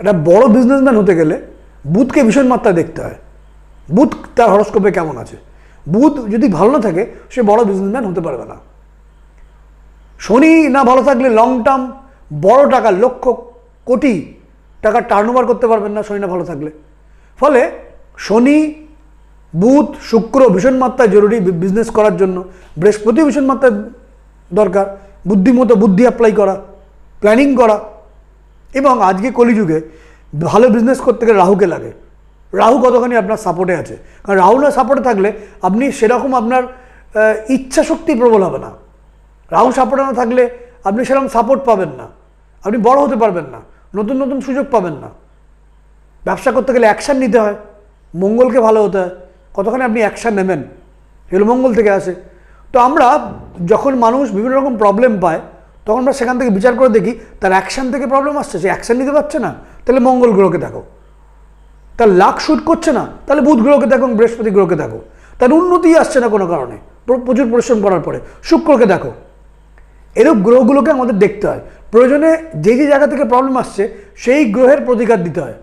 একটা বড় বিজনেসম্যান হতে গেলে বুধকে ভীষণ মাত্রায় দেখতে হয়। বুধ তার হরস্কোপে কেমন আছে? বুধ যদি ভালো না থাকে, সে বড় বিজনেসম্যান হতে পারবে না। শনি না ভালো থাকলে লং টার্ম বড় টাকা, লক্ষ, কোটি টাকা টার্ন ওভার করতে পারবেন না শনি না ভালো থাকলে। ফলে শনি বুধ শুক্র ভীষণ মাত্রায় জরুরি বিজনেস করার জন্য। বৃহস্পতি ভীষণ মাত্রায় দরকার। বুদ্ধিমতো বুদ্ধি অ্যাপ্লাই করা প্ল্যানিং করা। এবং আজকে কলিযুগে ভালো বিজনেস করতে গেলে রাহুকে লাগে। রাহু কতখানি আপনার সাপোর্টে আছে? কারণ রাহু না সাপোর্টে থাকলে আপনি সেরকম আপনার ইচ্ছা শক্তি প্রবল হবে না। রাহু সাপোর্টে না থাকলে আপনি সেরকম সাপোর্ট পাবেন না। আপনি বড় হতে পারবেন না। নতুন নতুন সুযোগ পাবেন না। ব্যবসা করতে গেলে অ্যাকশান নিতে হয়। মঙ্গলকে ভালো হতে হয়। কতখানি আপনি অ্যাকশান নেবেন? এগুলো মঙ্গল থেকে আসে। তো আমরা যখন মানুষ বিভিন্ন রকম প্রবলেম পায় তখন আমরা সেখান থেকে বিচার করে দেখি তার অ্যাকশান থেকে প্রবলেম আসছে, সে অ্যাকশান নিতে পারছে না। তাহলে মঙ্গল গ্রহকে দেখো। তার লাখ শ্যুট করছে না, তাহলে বুধ গ্রহকে দেখো বৃহস্পতি গ্রহকে দেখো। তার উন্নতি আসছে না কোনো কারণে প্রচুর পরিশ্রম করার পরে। শুক্রকে দেখো। এরূপ গ্রহগুলোকে আমাদের দেখতে হয়। প্রয়োজনে যে যে জায়গা থেকে প্রবলেম আসছে, সেই গ্রহের প্রতিকার দিতে হয়।